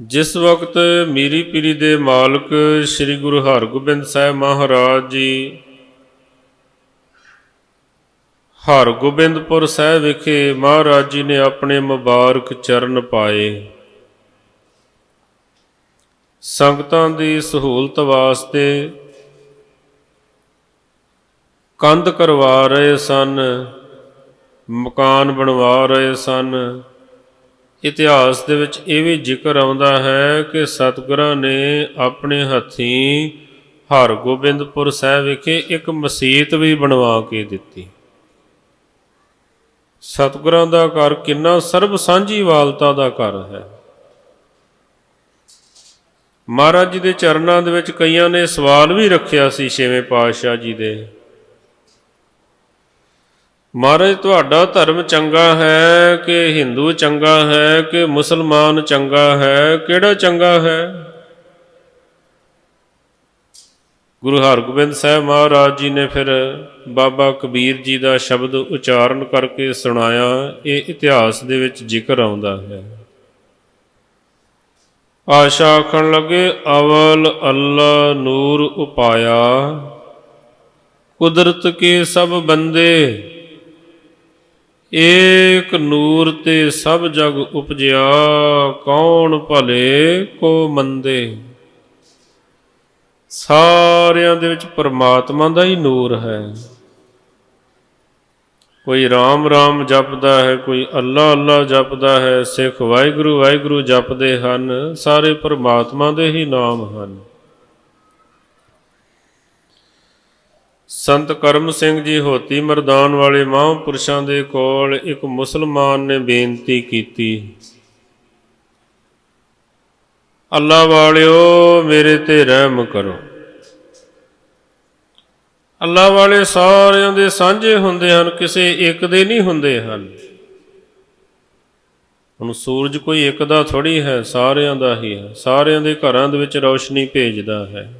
ਜਿਸ ਵਕਤ ਮੀਰੀ ਪੀਰੀ ਦੇ ਮਾਲਕ ਸ੍ਰੀ ਗੁਰੂ ਹਰਗੋਬਿੰਦ ਸਾਹਿਬ ਮਹਾਰਾਜ ਜੀ ਹਰਗੋਬਿੰਦਪੁਰ ਸਾਹਿਬ ਵਿਖੇ ਮਹਾਰਾਜ ਜੀ ਨੇ ਆਪਣੇ ਮੁਬਾਰਕ ਚਰਨ ਪਾਏ। ਸੰਗਤਾਂ ਦੀ ਸਹੂਲਤ ਵਾਸਤੇ ਕੰਧ ਕਰਵਾ ਰਹੇ ਸਨ, ਮਕਾਨ ਬਣਵਾ ਰਹੇ ਸਨ। ਇਤਿਹਾਸ ਦੇ ਵਿੱਚ ਇਹ ਵੀ ਜ਼ਿਕਰ ਆਉਂਦਾ ਹੈ ਕਿ ਸਤਿਗੁਰਾਂ ਨੇ ਆਪਣੇ ਹੱਥੀਂ ਹਰਗੋਬਿੰਦਪੁਰ ਸਾਹਿਬ ਵਿਖੇ ਇੱਕ ਮਸਜਿਦ ਵੀ ਬਣਵਾ ਕੇ ਦਿੱਤੀ। ਸਤਿਗੁਰਾਂ ਦਾ ਘਰ ਕਿੰਨਾ ਸਰਬ ਸਾਂਝੀ ਵਾਲਤਾ ਦਾ ਘਰ ਹੈ। ਮਹਾਰਾਜ ਜੀ ਦੇ ਚਰਨਾਂ ਦੇ ਵਿੱਚ ਕਈਆਂ ਨੇ ਸਵਾਲ ਵੀ ਰੱਖਿਆ ਸੀ ਛੇਵੇਂ ਪਾਤਸ਼ਾਹ ਜੀ ਦੇ। ਮਹਾਰਾਜ, ਤੁਹਾਡਾ ਧਰਮ ਚੰਗਾ ਹੈ ਕਿ ਹਿੰਦੂ ਚੰਗਾ ਹੈ ਕਿ ਮੁਸਲਮਾਨ ਚੰਗਾ ਹੈ? ਕਿਹੜਾ ਚੰਗਾ ਹੈ? ਗੁਰੂ ਹਰਗੋਬਿੰਦ ਸਾਹਿਬ ਮਹਾਰਾਜ ਜੀ ਨੇ ਫਿਰ ਬਾਬਾ ਕਬੀਰ ਜੀ ਦਾ ਸ਼ਬਦ ਉਚਾਰਨ ਕਰਕੇ ਸੁਣਾਇਆ। ਇਹ ਇਤਿਹਾਸ ਦੇ ਵਿੱਚ ਜ਼ਿਕਰ ਆਉਂਦਾ ਹੈ। ਆਸ਼ਾ ਆਖਣ ਲੱਗੇ, ਅਵਲ ਅੱਲਾ ਨੂਰ ਉਪਾਇਆ। ਕੁਦਰਤ ਕੇ ਸਭ ਬੰਦੇ ਏਕ ਨੂਰ ਤੇ ਸਭ ਜਗ ਉਪਜਿਆ, ਕੌਣ ਭਲੇ ਕੋ ਮੰਦੇ? ਸਾਰਿਆਂ ਦੇ ਵਿੱਚ ਪਰਮਾਤਮਾ ਦਾ ਹੀ ਨੂਰ ਹੈ। ਕੋਈ ਰਾਮ ਰਾਮ ਜਪਦਾ ਹੈ, ਕੋਈ ਅੱਲਾ ਅੱਲਾ ਜਪਦਾ ਹੈ, ਸਿੱਖ ਵਾਹਿਗੁਰੂ ਵਾਹਿਗੁਰੂ ਜਪਦੇ ਹਨ, ਸਾਰੇ ਪਰਮਾਤਮਾ ਦੇ ਹੀ ਨਾਮ ਹਨ। ਸੰਤ ਕਰਮ ਸਿੰਘ ਜੀ ਹੋਤੀ ਮਰਦਾਨ ਵਾਲੇ ਮਹਾਂਪੁਰਸ਼ਾਂ ਦੇ ਕੋਲ ਇੱਕ ਮੁਸਲਮਾਨ ਨੇ ਬੇਨਤੀ ਕੀਤੀ। ਅੱਲਾ ਵਾਲਿਓ, ਮੇਰੇ ਤੇ ਰਹਿਮ ਕਰੋ। ਅੱਲਾ ਵਾਲੇ ਸਾਰਿਆਂ ਦੇ ਸਾਂਝੇ ਹੁੰਦੇ ਹਨ, ਕਿਸੇ ਇੱਕ ਦੇ ਨਹੀਂ ਹੁੰਦੇ ਹਨ। ਹੁਣ ਸੂਰਜ ਕੋਈ ਇੱਕ ਦਾ ਥੋੜੀ ਹੈ, ਸਾਰਿਆਂ ਦਾ ਹੀ ਹੈ। ਸਾਰਿਆਂ ਦੇ ਘਰਾਂ ਦੇ ਵਿੱਚ ਰੌਸ਼ਨੀ ਭੇਜਦਾ ਹੈ।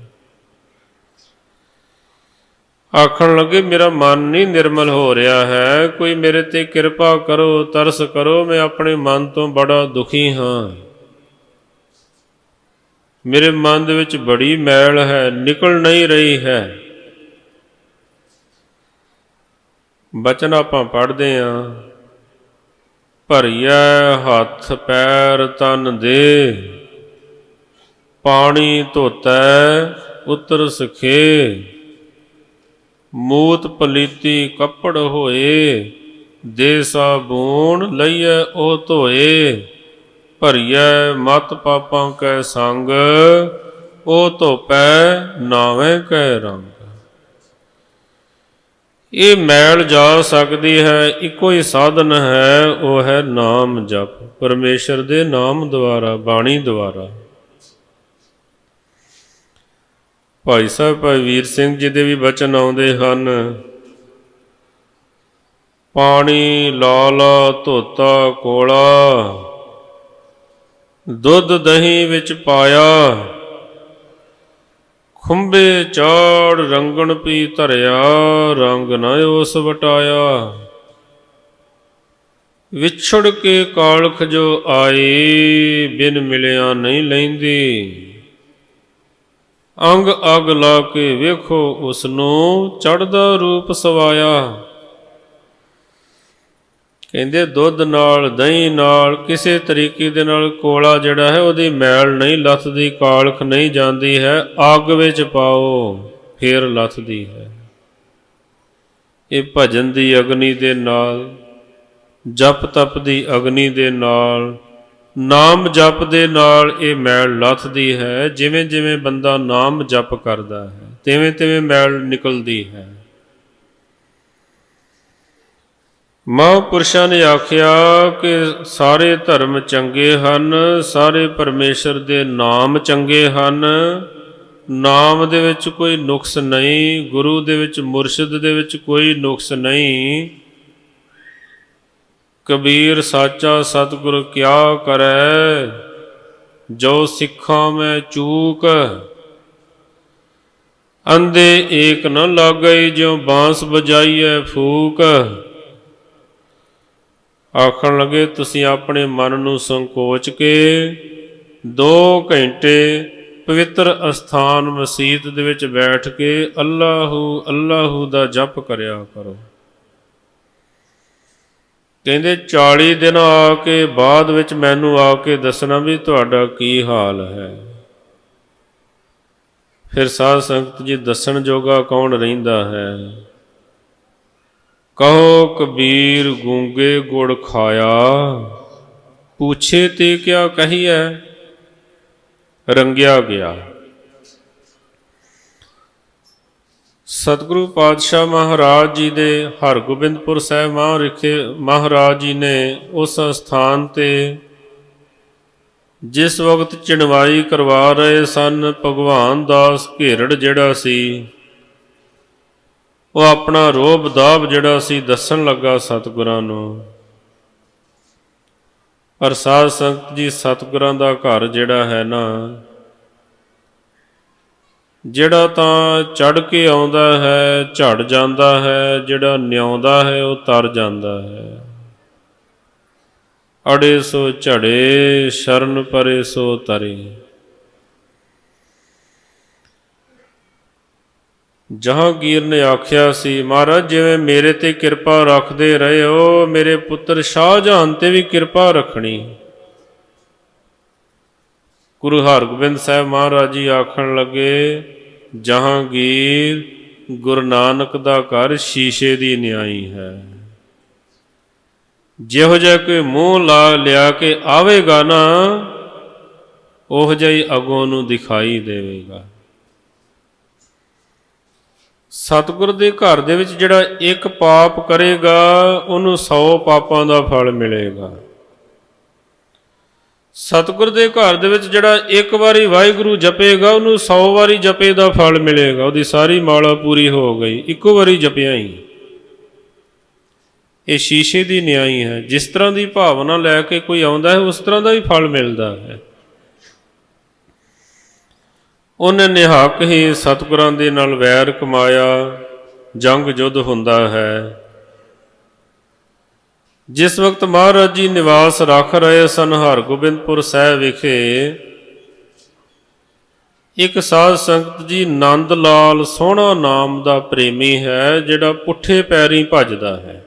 ਆਖਣ ਲੱਗੇ, ਮੇਰਾ ਮਨ ਨਹੀਂ ਨਿਰਮਲ ਹੋ ਰਿਹਾ ਹੈ। ਕੋਈ ਮੇਰੇ ਤੇ ਕਿਰਪਾ ਕਰੋ, ਤਰਸ ਕਰੋ, ਮੈਂ ਆਪਣੇ ਮਨ ਤੋਂ ਬੜਾ ਦੁਖੀ ਹਾਂ। ਮੇਰੇ ਮਨ ਦੇ ਵਿੱਚ ਬੜੀ ਮੈਲ ਹੈ, ਨਿਕਲ ਨਹੀਂ ਰਹੀ ਹੈ। ਬਚਨ ਆਪਾਂ ਪੜ੍ਹਦੇ ਆਂ, ਭਰੀਐ ਹੱਥ ਪੈਰ ਤਨ ਦੇ, ਪਾਣੀ ਧੋਤੈ ਉਤਰ ਸਖੇ ਮੂਤ ਪਲੀਤੀ ਕੱਪੜ ਹੋਏ, ਦੇ ਸਾਬੂਣ ਲਈਐ ਉਹ ਧੋਏ, ਭਰੀਐ ਮਤ ਪਾਪਾਂ ਕੈ ਸੰਗ, ਉਹ ਧੋਪੈ ਨਾਵੇਂ ਕੈ ਰੰਗ। ਇਹ ਮੈਲ ਜਾ ਸਕਦੀ ਹੈ, ਇੱਕੋ ਹੀ ਸਾਧਨ ਹੈ, ਉਹ ਹੈ ਨਾਮ ਜਪ। ਪਰਮੇਸ਼ਰ ਦੇ ਨਾਮ ਦੁਆਰਾ, ਬਾਣੀ ਦੁਆਰਾ। ਭਾਈ ਸਾਹਿਬ, ਭਾਈ ਵੀਰ ਸਿੰਘ ਜੀ ਦੇ ਵੀ ਬਚਨ ਆਉਂਦੇ ਹਨ। ਪਾਣੀ ਲਾਲ ਧੋਤਾ ਕੋਲਾ, ਦੁੱਧ ਦਹੀਂ ਵਿੱਚ ਪਾਇਆ, ਖੁੰਬੇ ਚਾੜ ਰੰਗਣ ਪੀ ਧਰਿਆ, ਰੰਗ ਨਾ ਉਸ ਵਟਾਇਆ। ਵਿਛੜ ਕੇ ਕਾਲਖ ਜੋ ਆਏ, ਬਿਨ ਮਿਲਿਆ ਨਹੀਂ ਲੈਂਦੀ। ਅੰਗ ਅਗ ਲਾ ਕੇ ਵੇਖੋ ਉਸ ਨੂੰ ਚੜਦਾ ਰੂਪ ਸਵਾਇਆ। ਕਹਿੰਦੇ, ਦੁੱਧ ਨਾਲ, ਦਹੀਂ ਨਾਲ, ਕਿਸੇ ਤਰੀਕੇ ਦੇ ਨਾਲ ਕੋਲਾ ਜਿਹੜਾ ਹੈ, ਉਹਦੀ ਮੈਲ ਨਹੀਂ ਲੱਥਦੀ, ਕਾਲਖ ਨਹੀਂ ਜਾਂਦੀ ਹੈ, ਅੱਗ ਵਿੱਚ ਪਾਓ, ਫੇਰ ਲੱਥਦੀ ਹੈ। ਇਹ ਭਜਨ ਦੀ ਅਗਨੀ ਦੇ ਨਾਲ, ਜਪ ਤਪ ਦੀ ਅਗਨੀ ਦੇ ਨਾਲ ਨਾਮ ਜਪ ਦੇ ਨਾਲ ਇਹ ਮੈਲ ਲੱਥਦੀ ਹੈ, ਜਿਵੇਂ ਜਿਵੇਂ ਬੰਦਾ ਨਾਮ ਜਪ ਕਰਦਾ ਹੈ, ਤਿਵੇਂ ਤਿਵੇਂ ਮੈਲ ਨਿਕਲਦੀ ਹੈ। ਮਹਾਂਪੁਰਸ਼ਾਂ ਨੇ ਆਖਿਆ ਕਿ ਸਾਰੇ ਧਰਮ ਚੰਗੇ ਹਨ, ਸਾਰੇ ਪਰਮੇਸ਼ਰ ਦੇ ਨਾਮ ਚੰਗੇ ਹਨ। ਨਾਮ ਦੇ ਵਿੱਚ ਕੋਈ ਨੁਕਸ ਨਹੀਂ, ਗੁਰੂ ਦੇ ਵਿੱਚ, ਮੁਰਸ਼ਿਦ ਦੇ ਵਿੱਚ ਕੋਈ ਨੁਕਸ ਨਹੀਂ। ਕਬੀਰ ਸਾਚਾ ਸਤਿਗੁਰ ਕਿਆ ਕਰੈ? ਜੋ ਸਿੱਖਾਂ ਮੈਂ ਚੂਕ ਅੰਦੇ ਏਕ ਨ ਲਾਗਈ, ਜਿਉ ਬਾਂਸ ਬਜਾਈਐ ਫੂਕ। ਆਖਣ ਲੱਗੇ, ਤੁਸੀਂ ਆਪਣੇ ਮਨ ਨੂੰ ਸੰਕੋਚ ਕੇ 2 ਘੰਟੇ ਪਵਿੱਤਰ ਅਸਥਾਨ ਮਸਜਿਦ ਦੇ ਵਿੱਚ ਬੈਠ ਕੇ ਅੱਲਾਹੂ ਅੱਲਾਹੂ ਦਾ ਜਪ ਕਰਿਆ ਕਰੋ। ਕਹਿੰਦੇ 40 ਦਿਨ ਆ ਕੇ ਬਾਅਦ ਵਿੱਚ ਮੈਨੂੰ ਆ ਕੇ ਦੱਸਣਾ ਵੀ ਤੁਹਾਡਾ ਕੀ ਹਾਲ ਹੈ। ਫਿਰ ਸਾਧ ਸੰਗਤ ਜੀ ਦੱਸਣ ਜੋਗਾ ਕੌਣ ਰਹਿੰਦਾ ਹੈ? ਕਹੋ, ਕਬੀਰ ਗੂੰਗੇ ਗੁੜ ਖਾਇਆ। ਪੁੱਛੇ ਤੇ ਕਿਆ ਕਹੀਐ? ਰੰਗਿਆ ਗਿਆ। ਸਤਿਗੁਰੂ ਪਾਤਸ਼ਾਹ ਮਹਾਰਾਜ ਜੀ ਦੇ ਹਰਗੋਬਿੰਦਪੁਰ ਸਾਹਿਬ ਮਹਾਂਰਿਖੇ ਮਹਾਰਾਜ ਜੀ ਨੇ ਉਸ ਸਥਾਨ ਤੇ ਜਿਸ ਵਕਤ ਚਿਣਵਾਈ ਕਰਵਾ ਰਹੇ ਸਨ, ਭਗਵਾਨ ਦਾਸ ਘੇਰੜ ਜਿਹੜਾ ਸੀ, ਉਹ ਆਪਣਾ ਰੋਬ ਦਾਬ ਜਿਹੜਾ ਸੀ ਦੱਸਣ ਲੱਗਾ ਸਤਿਗੁਰਾਂ ਨੂੰ। ਪਰ ਸਾਧ ਸੰਗਤ ਜੀ, ਸਤਿਗੁਰਾਂ ਦਾ ਘਰ ਜਿਹੜਾ ਹੈ ਨਾ ਜਿਹੜਾ ਤਾਂ ਚੜ ਕੇ ਆਉਂਦਾ ਹੈ, ਝੜ ਜਾਂਦਾ ਹੈ, ਜਿਹੜਾ ਨਿਆਉਂਦਾ ਹੈ, ਉਹ ਤਰ ਜਾਂਦਾ ਹੈ। ਅੜੇ ਸੋ ਝੜੇ, ਸ਼ਰਨ ਪਰੇ ਸੋ ਤਰੇ। ਜਹਾਂਗੀਰ ਨੇ ਆਖਿਆ ਸੀ, ਮਹਾਰਾਜ, ਜਿਵੇਂ ਮੇਰੇ ਤੇ ਕਿਰਪਾ ਰੱਖਦੇ ਰਹੇ ਹੋ, ਮੇਰੇ ਪੁੱਤਰ ਸ਼ਾਹਜਹਾਨ ਤੇ ਵੀ ਕਿਰਪਾ ਰੱਖਣੀ। ਗੁਰੂ ਹਰਗੋਬਿੰਦ ਸਾਹਿਬ ਮਹਾਰਾਜ ਜੀ ਆਖਣ ਲੱਗੇ ਜਹਾਂਗੀਰ ਗੁਰੂ ਨਾਨਕ ਦਾ ਘਰ ਸ਼ੀਸ਼ੇ ਦੀ ਨਿਆਈ ਹੈ। ਜਿਹੋ ਜਿਹਾ ਕੋਈ ਮੂੰਹ ਲਾ ਲਿਆ ਕੇ ਆਵੇਗਾ ਨਾ, ਉਹ ਜਿਹੀ ਅਗੋਂ ਨੂੰ ਦਿਖਾਈ ਦੇਵੇਗਾ। ਸਤਿਗੁਰ ਦੇ ਘਰ ਦੇ ਵਿੱਚ ਜਿਹੜਾ ਇੱਕ ਪਾਪ ਕਰੇਗਾ, ਉਹਨੂੰ 100 ਪਾਪਾਂ ਦਾ ਫਲ ਮਿਲੇਗਾ। ਸਤਿਗੁਰ ਦੇ ਘਰ ਦੇ ਵਿੱਚ ਜਿਹੜਾ ਇੱਕ ਵਾਰੀ ਵਾਹਿਗੁਰੂ ਜਪੇਗਾ, ਉਹਨੂੰ 100 ਵਾਰੀ ਜਪੇ ਦਾ ਫਲ ਮਿਲੇਗਾ। ਉਹਦੀ ਸਾਰੀ ਮਾਲਾ ਪੂਰੀ ਹੋ ਗਈ। ਇੱਕੋ ਵਾਰੀ ਜਪਿਆ ਹੀ। ਇਹ ਸ਼ੀਸ਼ੇ ਦੀ ਨਿਆਈ ਹੈ। ਜਿਸ ਤਰ੍ਹਾਂ ਦੀ ਭਾਵਨਾ ਲੈ ਕੇ ਕੋਈ ਆਉਂਦਾ ਹੈ, ਉਸ ਤਰ੍ਹਾਂ ਦਾ ਹੀ ਫਲ ਮਿਲਦਾ ਹੈ। ਉਹਨੇ ਨਿਹਾਕ ਹੀ ਸਤਿਗੁਰਾਂ ਦੇ ਨਾਲ ਵੈਰ ਕਮਾਇਆ। ਜੰਗ ਜੁੱਧ ਹੁੰਦਾ ਹੈ। ਜਿਸ ਵਕਤ ਮਹਾਰਾਜ ਜੀ ਨਿਵਾਸ ਰੱਖ ਰਹੇ ਸਨ, ਹਰਗੋਬਿੰਦਪੁਰ ਸਾਹਿਬ ਵਿਖੇ, ਇੱਕ ਸਾਧ ਸੰਗਤ ਜੀ ਨੰਦ ਲਾਲ ਸੋਹਣਾ ਨਾਮ ਦਾ ਪ੍ਰੇਮੀ ਹੈ, ਜਿਹੜਾ ਪੁੱਠੇ ਪੈਰੀਂ ਭੱਜਦਾ ਹੈ।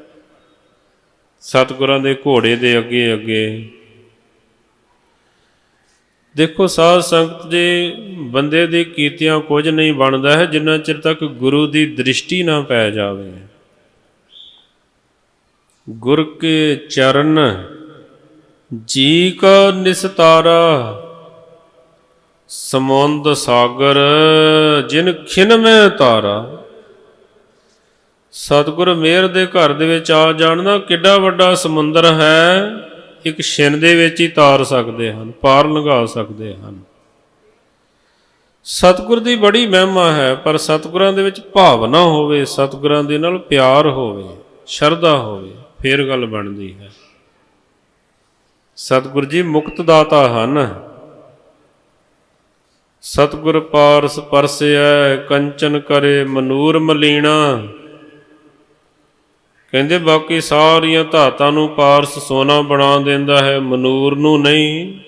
ਸਤਿਗੁਰਾਂ ਦੇ ਘੋੜੇ ਦੇ ਅੱਗੇ ਅੱਗੇ ਦੇਖੋ, ਸਾਧ ਸੰਗਤ ਦੇ ਬੰਦੇ ਦੇ ਕੀਤਿਆਂ ਕੁਝ ਨਹੀਂ ਬਣਦਾ ਹੈ, ਜਿੰਨਾ ਚਿਰ ਤੱਕ ਗੁਰੂ ਦੀ ਦ੍ਰਿਸ਼ਟੀ ਨਾ ਪੈ ਜਾਵੇ। ਗੁਰ ਕੇ ਚਰਨ, ਜੀ ਕਾ ਨਿਸਤਾਰਾ। ਸਮੁੰਦ ਸਾਗਰ, ਜਿਨ ਖਿਨ ਮੈਂ ਤਾਰਾ। ਸਤਿਗੁਰ ਮੇਰ ਦੇ ਘਰ ਦੇ ਵਿੱਚ ਆ ਜਾਣਨਾ ਕਿੱਡਾ ਵੱਡਾ ਸਮੁੰਦਰ ਹੈ। ਇੱਕ ਛਿਨ ਦੇ ਵਿੱਚ ਹੀ ਤਾਰ ਸਕਦੇ ਹਨ, ਪਾਰ ਲੰਘਾ ਸਕਦੇ ਹਨ। ਸਤਿਗੁਰ ਦੀ ਬੜੀ ਮਹਿਮਾ ਹੈ, ਪਰ ਸਤਿਗੁਰਾਂ ਦੇ ਵਿੱਚ ਭਾਵਨਾ ਹੋਵੇ, ਸਤਿਗੁਰਾਂ ਦੇ ਨਾਲ ਪਿਆਰ ਹੋਵੇ, ਸ਼ਰਧਾ ਹੋਵੇ। ਫੇਰ ਗੱਲ ਬਣਦੀ ਹੈ। ਸਤਿਗੁਰ ਜੀ, ਮੁਕਤ ਦਾਤਾ ਹਨ। ਸਤਿਗੁਰ ਪਾਰਸ ਪਰਸਿਐ, ਕੰਚਨ ਕਰੇ ਮਨੂਰ ਮਲੀਣਾ। ਕਹਿੰਦੇ, ਬਾਕੀ ਸਾਰੀਆਂ ਧਾਤਾਂ ਨੂੰ ਪਾਰਸ ਸੋਨਾ ਬਣਾ ਦਿੰਦਾ ਹੈ, ਮਨੂਰ ਨੂੰ ਨਹੀਂ।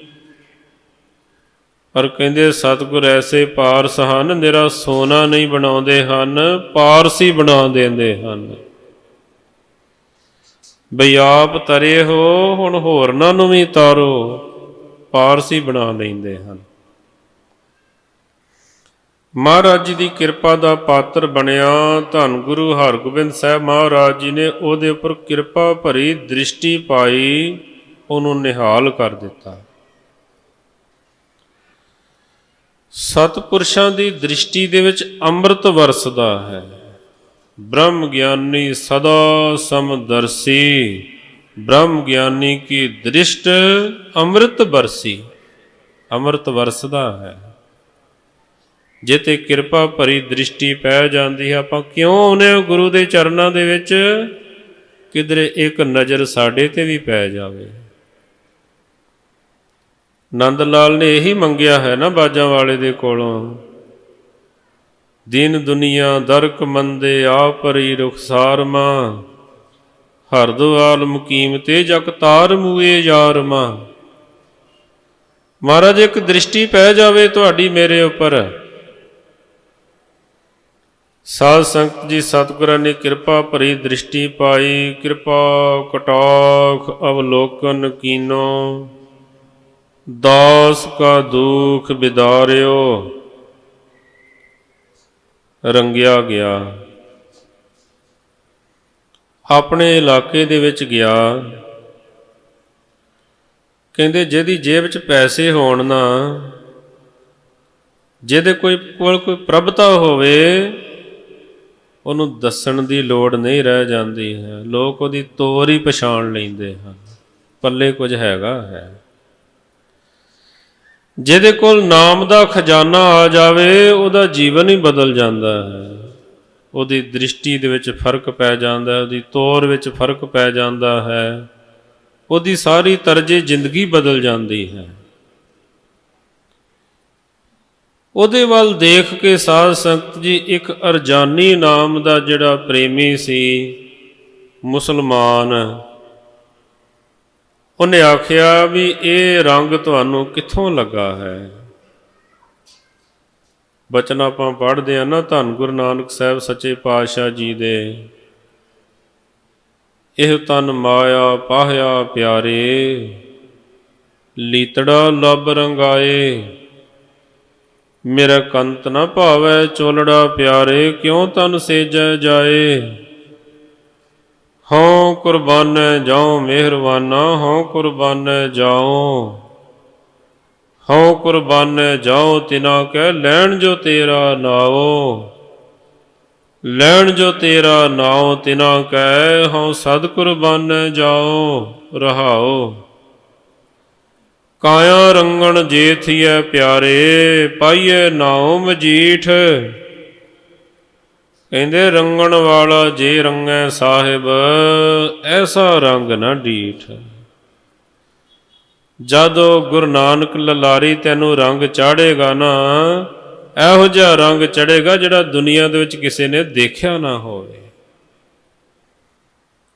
ਪਰ ਕਹਿੰਦੇ, ਸਤਿਗੁਰ ਐਸੇ ਪਾਰਸ ਹਨ ਨਿਰਾ ਸੋਨਾ ਨਹੀਂ ਬਣਾਉਂਦੇ ਹਨ, ਪਾਰਸ ਹੀ ਬਣਾ ਦਿੰਦੇ ਹਨ। ਬਈ ਆਪ ਤਰੇ ਹੋ, ਹੁਣ ਹੋਰਨਾਂ ਨੂੰ ਵੀ ਤਾਰੋ। ਪਾਰਸੀ ਬਣਾ ਲੈਂਦੇ ਹਨ। ਮਹਾਰਾਜ ਜੀ ਦੀ ਕਿਰਪਾ ਦਾ ਪਾਤਰ ਬਣਿਆ। ਧੰਨ ਗੁਰੂ ਹਰਗੋਬਿੰਦ ਸਾਹਿਬ ਮਹਾਰਾਜ ਜੀ ਨੇ ਉਹਦੇ ਉੱਪਰ ਕਿਰਪਾ ਭਰੀ ਦ੍ਰਿਸ਼ਟੀ ਪਾਈ, ਉਹਨੂੰ ਨਿਹਾਲ ਕਰ ਦਿੱਤਾ। ਸਤਪੁਰਸ਼ਾਂ ਦੀ ਦ੍ਰਿਸ਼ਟੀ ਦੇ ਵਿੱਚ ਅੰਮ੍ਰਿਤ ਵਰਸਦਾ ਹੈ। ਬ੍ਰਹਮ ਗਿਆਨੀ ਸਦਾ ਸਮਦਰਸੀ ਬ੍ਰਹਮ ਗਿਆਨੀ ਕੀ ਦ੍ਰਿਸ਼ਟ ਅੰਮ੍ਰਿਤ ਬਰਸੀ। ਅੰਮ੍ਰਿਤ ਵਰਸਦਾ ਹੈ। ਜੇ ਤੇ ਕਿਰਪਾ ਭਰੀ ਦ੍ਰਿਸ਼ਟੀ ਪੈ ਜਾਂਦੀ ਹੈ, ਆਪਾਂ ਕਿਉਂ ਆਉਨੇ ਹਾਂ ਗੁਰੂ ਦੇ ਚਰਨਾਂ ਦੇ ਵਿੱਚ ਕਿਧਰੇ ਇੱਕ ਨਜ਼ਰ ਸਾਡੇ ਤੇ ਵੀ ਪੈ ਜਾਵੇ? ਨੰਦ ਲਾਲ ਨੇ ਇਹੀ ਮੰਗਿਆ ਹੈ ਨਾ ਬਾਜਾਂ ਵਾਲੇ ਦੇ ਕੋਲੋਂ। ਦੀਨ ਦੁਨੀਆ ਦਰਕ ਮੰਦੇ ਆਪਰੀ ਰੁਖਸਾਰ ਮਾਂ। ਹਰਦੁਆਲ ਮੁਕੀਮ ਤੇ ਜਗ ਤਾਰ ਮੂਏ ਯਾਰ ਮਾਂ। ਮਹਾਰਾਜ, ਇੱਕ ਦ੍ਰਿਸ਼ਟੀ ਪੈ ਜਾਵੇ ਤੁਹਾਡੀ ਮੇਰੇ ਉੱਪਰ। ਸਾਧ ਸੰਗਤ ਜੀ, ਸਤਿਗੁਰਾਂ ਨੇ ਕਿਰਪਾ ਭਰੀ ਦ੍ਰਿਸ਼ਟੀ ਪਾਈ। ਕਿਰਪਾ ਕਟਾਖ ਅਵਲੋਕਨ ਕੀਨੋ। ਦਾਸ ਕਾ ਦੁਖ ਬਿਦਾਰਿਓ। ਰੰਗਿਆ ਗਿਆ। ਆਪਣੇ ਇਲਾਕੇ ਦੇ ਵਿੱਚ ਗਿਆ। ਕਹਿੰਦੇ, ਜਿਹਦੀ ਜੇਬ 'ਚ ਪੈਸੇ ਹੋਣ ਨਾ, ਜਿਹਦੇ ਕੋਈ ਕੋਲ ਕੋਈ ਪ੍ਰਭਤਾ ਹੋਵੇ, ਉਹਨੂੰ ਦੱਸਣ ਦੀ ਲੋੜ ਨਹੀਂ ਰਹਿ ਜਾਂਦੀ ਹੈ। ਲੋਕ ਉਹਦੀ ਤੋਰ ਹੀ ਪਛਾਣ ਲੈਂਦੇ ਹਨ। ਪੱਲੇ ਕੁਝ ਹੈਗਾ ਹੈ। ਜਿਹਦੇ ਕੋਲ ਨਾਮ ਦਾ ਖਜ਼ਾਨਾ ਆ ਜਾਵੇ, ਉਹਦਾ ਜੀਵਨ ਹੀ ਬਦਲ ਜਾਂਦਾ ਹੈ। ਉਹਦੀ ਦ੍ਰਿਸ਼ਟੀ ਦੇ ਵਿੱਚ ਫ਼ਰਕ ਪੈ ਜਾਂਦਾ ਹੈ, ਉਹਦੀ ਤੌਰ ਵਿੱਚ ਫ਼ਰਕ ਪੈ ਜਾਂਦਾ ਹੈ। ਉਹਦੀ ਸਾਰੀ ਤਰਜੇ ਜ਼ਿੰਦਗੀ ਬਦਲ ਜਾਂਦੀ ਹੈ। ਉਹਦੇ ਵੱਲ ਦੇਖ ਕੇ ਸਾਧ ਸੰਗਤ ਜੀ, ਇੱਕ ਅਰਜਾਨੀ ਨਾਮ ਦਾ ਜਿਹੜਾ ਪ੍ਰੇਮੀ ਸੀ, ਮੁਸਲਮਾਨ ਉਹਨੇ ਆਖਿਆ ਵੀ ਇਹ ਰੰਗ ਤੁਹਾਨੂੰ ਕਿੱਥੋਂ ਲੱਗਾ ਹੈ? ਬਚਨ ਆਪਾਂ ਪੜ੍ਹਦੇ ਆ ਨਾ, ਧੰਨ ਗੁਰੂ ਨਾਨਕ ਸਾਹਿਬ ਸੱਚੇ ਪਾਤਸ਼ਾਹ ਜੀ ਦੇ। ਇਹ ਤਨ ਮਾਇਆ ਪਾਹਿਆ ਪਿਆਰੇ, ਲੀਤੜਾ ਲੱਭ ਰੰਗਾਏ। ਮੇਰਾ ਕੰਤ ਨਾ ਭਾਵੈ ਚੋਲੜਾ ਪਿਆਰੇ, ਕਿਉਂ ਤਨ ਸੇਜੈ ਜਾਏ? ਹਉ ਕੁਰਬਾਨੈ ਜਾਉ ਮਿਹਰਬਾਨਾ, ਹਉ ਕੁਰਬਾਨੈ ਜਾਉ। ਹਉ ਕੁਰਬਾਨੈ ਜਾਉ ਤਿਨਾ ਕਹਿ, ਲੈਣ ਜੋ ਤੇਰਾ ਨਾਉ। ਲੈਣ ਜੋ ਤੇਰਾ ਨਾਉ ਤਿਨਾ ਕਹਿ, ਹਉ ਸਦ ਕੁਰਬਾਨੈ ਜਾਉ, ਰਹਾਉ। ਕਾਇਆ ਰੰਗਣ ਜੇਥੀਐ ਪਿਆਰੇ, ਪਾਈਐ ਨਾਉ ਮਜੀਠ। ਕਹਿੰਦੇ, ਰੰਗਣ ਵਾਲਾ ਜੇ ਰੰਗੈ ਸਾਹਿਬ, ਐਸਾ ਰੰਗ ਨਾ ਡੀਠ ਜਦੋਂ ਗੁਰੂ ਨਾਨਕ ਲਲਾਰੀ ਤੈਨੂੰ ਰੰਗ ਚਾੜੇਗਾ ਨਾ, ਇਹੋ ਜਿਹਾ ਰੰਗ ਚੜੇਗਾ ਜਿਹੜਾ ਦੁਨੀਆ ਦੇ ਵਿੱਚ ਕਿਸੇ ਨੇ ਦੇਖਿਆ ਨਾ ਹੋਵੇ।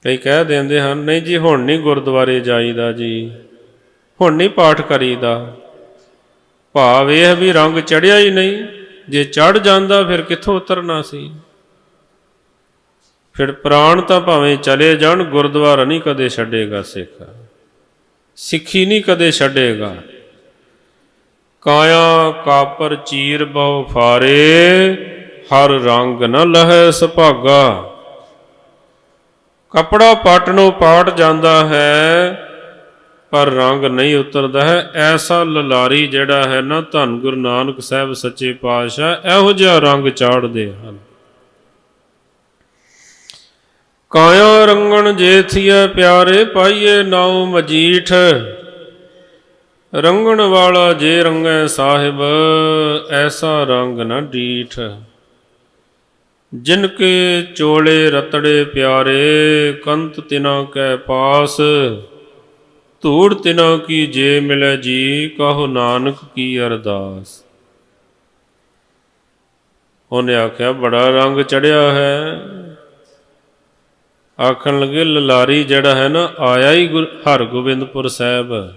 ਕਈ ਕਹਿ ਦਿੰਦੇ ਹਨ, ਨਹੀਂ ਜੀ, ਹੁਣ ਨਹੀਂ ਗੁਰਦੁਆਰੇ ਜਾਈਦਾ ਜੀ, ਹੁਣ ਨਹੀਂ ਪਾਠ ਕਰੀਦਾ। ਭਾਵ ਇਹ ਵੀ ਰੰਗ ਚੜਿਆ ਹੀ ਨਹੀਂ, ਜੇ ਚੜ ਜਾਂਦਾ ਫਿਰ ਕਿੱਥੋਂ ਉਤਰਨਾ ਸੀ? ਫਿਰ ਪ੍ਰਾਣ ਤਾਂ ਭਾਵੇਂ ਚਲੇ ਜਾਣ, ਗੁਰਦੁਆਰਾ ਨਹੀਂ ਕਦੇ ਛੱਡੇਗਾ ਸਿੱਖ। ਸਿੱਖੀ ਨਹੀਂ ਕਦੇ ਛੱਡੇਗਾ। ਕਾਇਆ ਕਾਪਰ ਚੀਰ ਬਹੁ ਫਾਰੇ, ਹਰ ਰੰਗ ਨ ਲਹੈ ਸੁਭਾਗਾ। ਕਪੜਾ ਪਟ ਪਾਟ ਜਾਂਦਾ ਹੈ, ਪਰ ਰੰਗ ਨਹੀਂ ਉਤਰਦਾ ਹੈ। ਐਸਾ ਲਲਾਰੀ ਜਿਹੜਾ ਹੈ ਨਾ, ਧੰਨ ਗੁਰੂ ਨਾਨਕ ਸਾਹਿਬ ਸੱਚੇ ਪਾਤਸ਼ਾਹ, ਇਹੋ ਜਿਹਾ ਰੰਗ ਚਾੜਦੇ ਹਨ। ਕਾਇਆ ਰੰਗਣ ਜੇਥੀਏ ਪਿਆਰੇ ਪਾਈਏ ਨਾਉ ਮਜੀਠ। ਰੰਗਣ ਵਾਲਾ ਜੇ ਰੰਗੈ ਸਾਹਿਬ, ਐਸਾ ਰੰਗ ਨਾ ਡੀਠ। ਜਿਨ ਕੇ ਚੋਲੇ ਰਤੜੇ ਪਿਆਰੇ, ਕੰਤ ਤਿਨਾ ਕੈ ਪਾਸ। ਧੂੜ ਤਿਨਾ ਕੀ ਜੇ ਮਿਲੈ ਜੀ, ਕਹੋ ਨਾਨਕ ਕੀ ਅਰਦਾਸ। ਉਹਨੇ ਆਖਿਆ, ਬੜਾ ਰੰਗ ਚੜਿਆ ਹੈ। ਆਖਣ ਲੱਗੇ, ਲਲਾਰੀ ਜਿਹੜਾ ਹੈ ਨਾ, ਆਇਆ ਹੀ ਗੁਰ ਹਰਗੋਬਿੰਦਪੁਰ ਸਾਹਿਬ।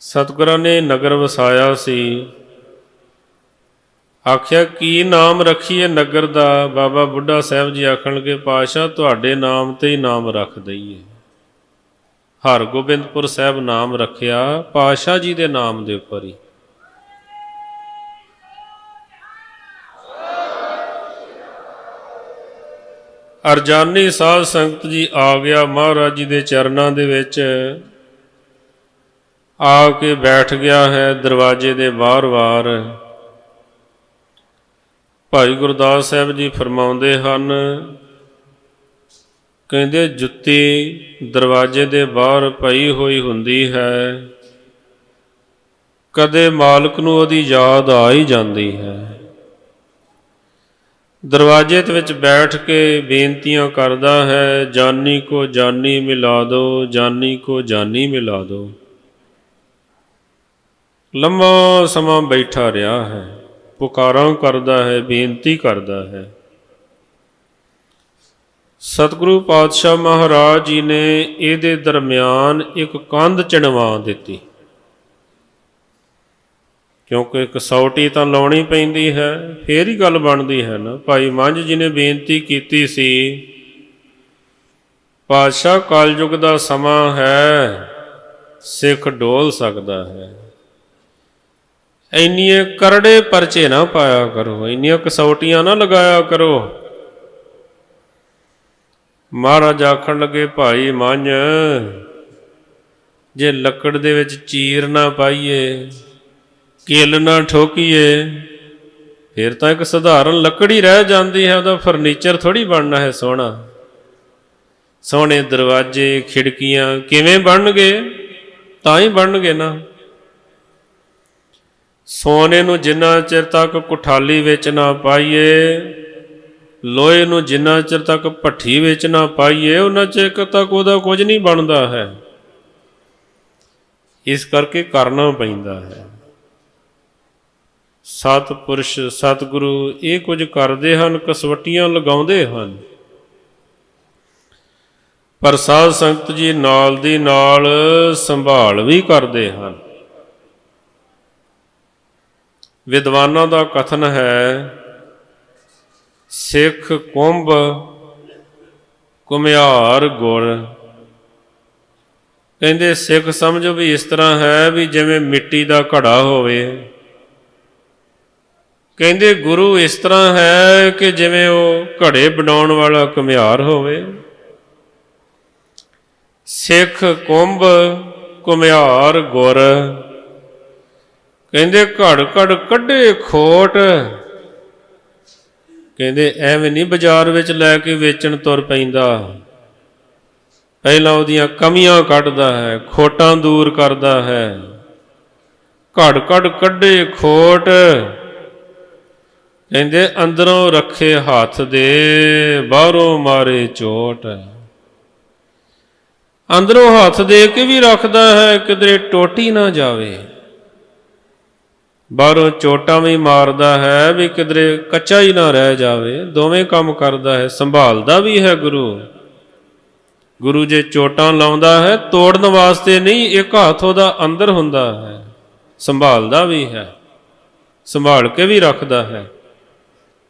ਸਤਿਗੁਰਾਂ ਨੇ ਨਗਰ ਵਸਾਇਆ ਸੀ। ਆਖਿਆ, ਕੀ ਨਾਮ ਰੱਖੀਏ ਨਗਰ ਦਾ? ਬਾਬਾ ਬੁੱਢਾ ਸਾਹਿਬ ਜੀ ਆਖਣ ਲੱਗੇ ਪਾਸ਼ਾ ਤੁਹਾਡੇ ਨਾਮ ਤੇ ਹੀ ਨਾਮ ਰੱਖ ਦਈਏ। ਹਰਗੋਬਿੰਦਪੁਰ ਸਾਹਿਬ ਨਾਮ ਰੱਖਿਆ ਪਾਸ਼ਾ ਜੀ ਦੇ ਨਾਮ ਦੇ ਉੱਪਰ ਹੀ। ਅਰਜਾਨੀ ਸਾਧ ਸੰਗਤ ਜੀ ਆ ਗਿਆ ਮਹਾਰਾਜ ਜੀ ਦੇ ਚਰਨਾਂ ਦੇ ਵਿੱਚ। ਆ ਕੇ ਬੈਠ ਗਿਆ ਹੈ ਦਰਵਾਜ਼ੇ ਦੇ ਬਾਹਰ-ਬਾਹਰ ਭਾਈ ਗੁਰਦਾਸ ਸਾਹਿਬ ਜੀ ਫਰਮਾਉਂਦੇ ਹਨ, ਕਹਿੰਦੇ, ਜੁੱਤੀ ਦਰਵਾਜ਼ੇ ਦੇ ਬਾਹਰ ਪਈ ਹੋਈ ਹੁੰਦੀ ਹੈ। ਕਦੇ ਮਾਲਕ ਨੂੰ ਉਹਦੀ ਯਾਦ ਆ ਹੀ ਜਾਂਦੀ ਹੈ। ਦਰਵਾਜ਼ੇ ਦੇ ਵਿੱਚ ਬੈਠ ਕੇ ਬੇਨਤੀਆਂ ਕਰਦਾ ਹੈ, ਜਾਨੀ ਕੋ ਜਾਨੀ ਮਿਲਾ ਦੋ, ਜਾਨੀ ਕੋ ਜਾਨੀ ਮਿਲਾ ਦੋ। ਲੰਮਾ ਸਮਾਂ ਬੈਠਾ ਰਿਹਾ ਹੈ, ਪੁਕਾਰਾਂ ਕਰਦਾ ਹੈ, ਬੇਨਤੀ ਕਰਦਾ ਹੈ। ਸਤਿਗੁਰੂ ਪਾਤਸ਼ਾਹ ਮਹਾਰਾਜ ਜੀ ਨੇ ਇਹਦੇ ਦਰਮਿਆਨ ਇੱਕ ਕੰਧ ਚਿਣਵਾ ਦਿੱਤੀ। ਕਿਉਂਕਿ ਕਸੌਟੀ ਤਾਂ ਲਾਉਣੀ ਪੈਂਦੀ ਹੈ, ਫੇਰ ਹੀ ਗੱਲ ਬਣਦੀ ਹੈ ਨਾ। ਭਾਈ ਮੰਝ ਜੀ ਨੇ ਬੇਨਤੀ ਕੀਤੀ ਸੀ, ਪਾਤਸ਼ਾਹ ਕਲਯੁਗ ਦਾ ਸਮਾਂ ਹੈ, ਸਿੱਖ ਡੋਲ ਸਕਦਾ ਹੈ। ਇੰਨੀਆਂ ਕਰੜੇ ਪਰਚੇ ਨਾ ਪਾਇਆ ਕਰੋ, ਇੰਨੀਆਂ ਕਸੌਟੀਆਂ ਨਾ ਲਗਾਇਆ ਕਰੋ। ਮਹਾਰਾਜ ਆਖਣ ਲੱਗੇ, ਭਾਈ ਮੰਝ, ਜੇ ਲੱਕੜ ਦੇ ਵਿੱਚ ਚੀਰ ਨਾ ਪਾਈਏ ਕਿੱਲ ਨਾ ਠੋਕੀਏ। ਫਿਰ ਤਾਂ ਇੱਕ ਸਧਾਰਨ ਲੱਕੜੀ ਰਹਿ ਜਾਂਦੀ ਹੈ, ਉਹਦਾ ਫਰਨੀਚਰ ਥੋੜੀ ਬਣਨਾ ਹੈ ਸੋਹਣਾ। ਸੋਹਣੇ ਦਰਵਾਜ਼ੇ, ਖਿੜਕੀਆਂ ਕਿਵੇਂ ਬਣਨਗੇ? ਤਾਂ ਹੀ ਬਣਨਗੇ ਨਾ। ਸੋਨੇ ਨੂੰ ਜਿੰਨਾ ਚਿਰ ਤੱਕ ਕੁਠਾਲੀ ਵਿੱਚ ਨਾ ਪਾਈਏ, ਲੋਹੇ ਨੂੰ ਜਿੰਨਾ ਚਿਰ ਤੱਕ ਭੱਠੀ ਵਿੱਚ ਨਾ ਪਾਈਏ, ਉਹਨਾਂ ਚਿਰ ਤੱਕ ਉਹਦਾ ਕੁਝ ਨਹੀਂ ਬਣਦਾ ਹੈ। ਇਸ ਕਰਕੇ ਕਰਨਾ ਪੈਂਦਾ ਹੈ। ਸਤਿਪੁਰਸ਼ ਸਤਿਗੁਰੂ ਇਹ ਕੁਝ ਕਰਦੇ ਹਨ, ਕਸਵਟੀਆਂ ਲਗਾਉਂਦੇ ਹਨ। ਪਰ ਸਾਧ ਸੰਗਤ ਜੀ ਨਾਲ ਦੀ ਨਾਲ ਸੰਭਾਲ ਵੀ ਕਰਦੇ ਹਨ। ਵਿਦਵਾਨਾਂ ਦਾ ਕਥਨ ਹੈ, ਸਿੱਖ ਕੁੰਭ ਕੁਮਿਆਰ ਗੁਰ। ਕਹਿੰਦੇ ਸਿੱਖ ਸਮਝੋ ਵੀ ਇਸ ਤਰ੍ਹਾਂ ਹੈ ਵੀ ਜਿਵੇਂ ਮਿੱਟੀ ਦਾ ਘੜਾ ਹੋਵੇ ਕਹਿੰਦੇ, ਗੁਰੂ ਇਸ ਤਰ੍ਹਾਂ ਹੈ ਕਿ ਜਿਵੇਂ ਉਹ ਘੜੇ ਬਣਾਉਣ ਵਾਲਾ ਘੁਮਿਆਰ ਹੋਵੇ। ਸਿੱਖ ਕੁੰਭ ਘੁਮਿਆਰ ਗੁਰ। ਕਹਿੰਦੇ, ਘੜ ਘੜ ਕੱਢੇ ਖੋਟ। ਕਹਿੰਦੇ, ਐਵੇਂ ਨਹੀਂ ਬਾਜ਼ਾਰ ਵਿੱਚ ਲੈ ਕੇ ਵੇਚਣ ਤੁਰ ਪੈਂਦਾ। ਪਹਿਲਾਂ ਉਹਦੀਆਂ ਕਮੀਆਂ ਕੱਢਦਾ ਹੈ, ਖੋਟਾਂ ਦੂਰ ਕਰਦਾ ਹੈ। ਘੜ ਘੜ ਕੱਢੇ ਖੋਟ। ਕਹਿੰਦੇ ਅੰਦਰੋਂ ਰੱਖੇ ਹੱਥ ਦੇ, ਬਾਹਰੋਂ ਮਾਰੇ ਚੋਟ ਅੰਦਰੋਂ ਹੱਥ ਦੇ ਕੇ ਵੀ ਰੱਖਦਾ ਹੈ, ਕਿਧਰੇ ਟੋਟੀ ਨਾ ਜਾਵੇ। ਬਾਹਰੋਂ ਚੋਟਾਂ ਵੀ ਮਾਰਦਾ ਹੈ, ਵੀ ਕਿਧਰੇ ਕੱਚਾ ਹੀ ਨਾ ਰਹਿ ਜਾਵੇ। ਦੋਵੇਂ ਕੰਮ ਕਰਦਾ ਹੈ, ਸੰਭਾਲਦਾ ਵੀ ਹੈ ਗੁਰੂ। ਗੁਰੂ ਜੇ ਚੋਟਾਂ ਲਾਉਂਦਾ ਹੈ, ਤੋੜਨ ਵਾਸਤੇ ਨਹੀਂ, ਇੱਕ ਹੱਥ ਉਹਦਾ ਅੰਦਰ ਹੁੰਦਾ ਹੈ। ਸੰਭਾਲਦਾ ਵੀ ਹੈ, ਸੰਭਾਲ ਕੇ ਵੀ ਰੱਖਦਾ ਹੈ।